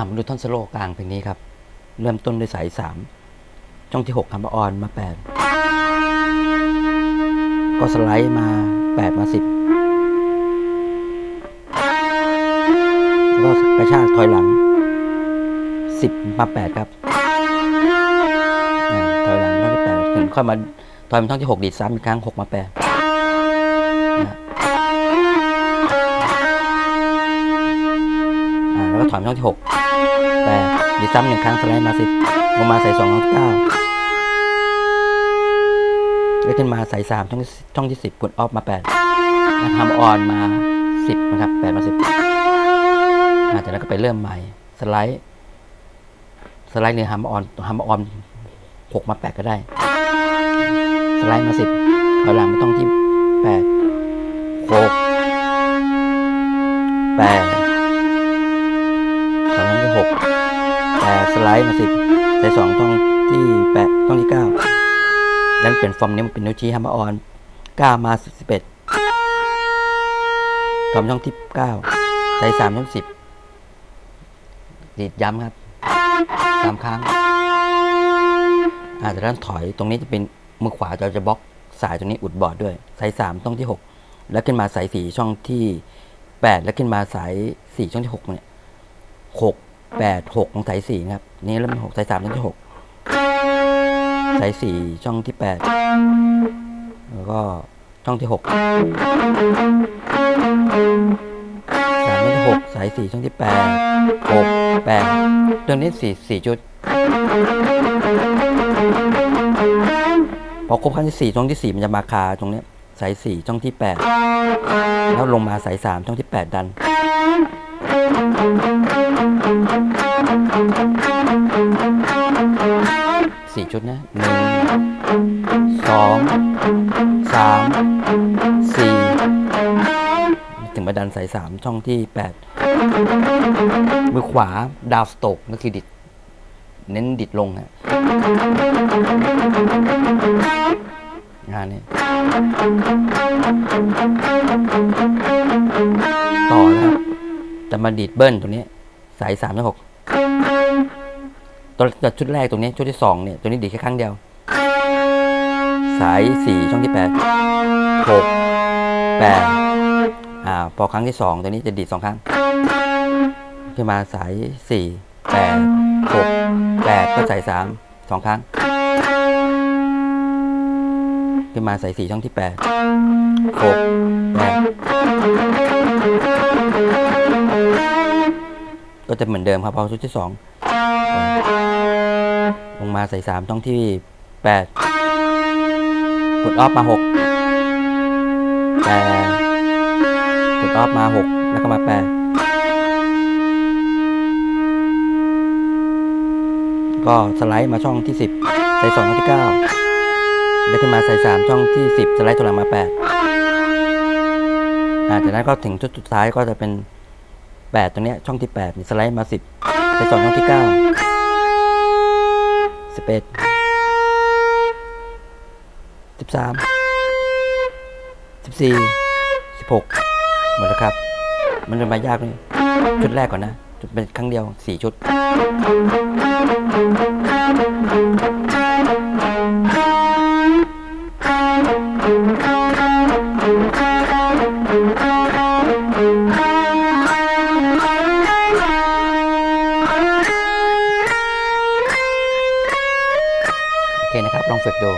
ามาดูท่อนสโลกลางเพลงนี้ครับ เริ่มต้นด้วยสายสามช่องที่หกคำว่าออนมาแปดก็สไลด์มาแปดมาสิบแล้วก็กระชากถอยหลังสิบมาแปดครับ ถอยหลังท่อนที่แปดถึงค่อยมาถอยมาท่อนที่หกดีดซ้ำอีกครั้งหกมาแปดแล้วก็ถอยมาท่อนที่หก แปดดีซ้ำหนึ่งครั้งสไลด์มาสิบลงมาใส่สองลงเก้าแล้วขึ้นมาใส่สามช่องช่องที่สิบกดออฟมาแปดทำออนมาสิบนะครับแปดมาสิบจากนั้นก็ไปเริ่มใหม่สไลด์ สไลด์หรือฮัมออนฮัมออนหกมาแปดก็ได้ สไลด์มาสิบถอยหลังไม่ต้องที่แปดหกแปด สองช่สไลด์มาสิบใส่สองช่องที่แปดช่องที่เก้าแล้วเปลี่ยนฟอร์มนี้มันเป็นนิ้วชี้ฮัมเมอออนเก้ามาสิบเอ็ดทอมช่องที่เก้าใส่สามช่องสิบดีดย้ำครับสามครั้งอาจจะด้านถอยตรงนี้จะเป็นมือขวาเราจะบล็อกสายตรงนี้อุดบอดด้วย สายสามช่องที่หกแล้วขึ้นมาสายสี่ช่องที่แปดแล้วขึ้นมาสายสี่ช่องที่หกเนี่ยหก แปดหกของสายสี่ครับ นี่แล้วมันหกสายสามช่องที่หกสายสี่ช่องที่แปดแล้วก็ช่องที่หกสามช่องที่หกสายสี่ช่องที่แปดหกแปดเรื่องนี้สี่สี่จุดพอครบครั้งที่สี่ช่องที่สี่มันจะมาคาตรงนี้สายสี่ช่องที่แปดแล้วลงมาสายสามช่องที่แปดดัน ดนะหนึ่งสองสามสี่ถึงมาดันสายสามช่องที่แปดมือขวาดาวสโตกก็คือดิด เน้นดิดลงฮะงานนี้ต่อนะครับจะมาดีดเบิ้ลตรงนี้ สายสามถึงหก ตัวชุดแรกตรงนี้ชุดที่สองเนี่ยตัวนี้ดีแค่ครั้งเดียว สายสี่ช่องที่แปดหกแปดอ่าพอครั้งที่สองตัวนี้จะดีดสองครั้งขึ้นมาสายสี่แปดหกแปดก็ใส่สามสองครั้งขึ้นมาใส่สี่ช่องที่แปดหกแปดก็จะเหมือนเดิมครับพอชุดที่สอง ลงมาใส่สามช่องที่แปดกดออฟมาหกแปดกดออฟมาหกแล้วก็มาแปดก็สไลด์มาช่องที่สิบใส่สองช่องที่เก้าแล้วขึ้นมาใส่สามช่องที่สิบสไลด์ตัวหลังมาแปดอ่าจากนั้นก็ถึงจุดสุดท้ายก็จะเป็นแปดตรงเนี้ยช่องที่แปดสไลด์มาสิบใส่สองช่องที่เก้า สิบเอ็ดสิบสามสิบสี่สิบหกหมดแล้วครับ มันจะมายากเลยชุดแรกก่อนนะ จุดเป็นครั้งเดียวสี่ชุด นะครับ ลองฝึกดู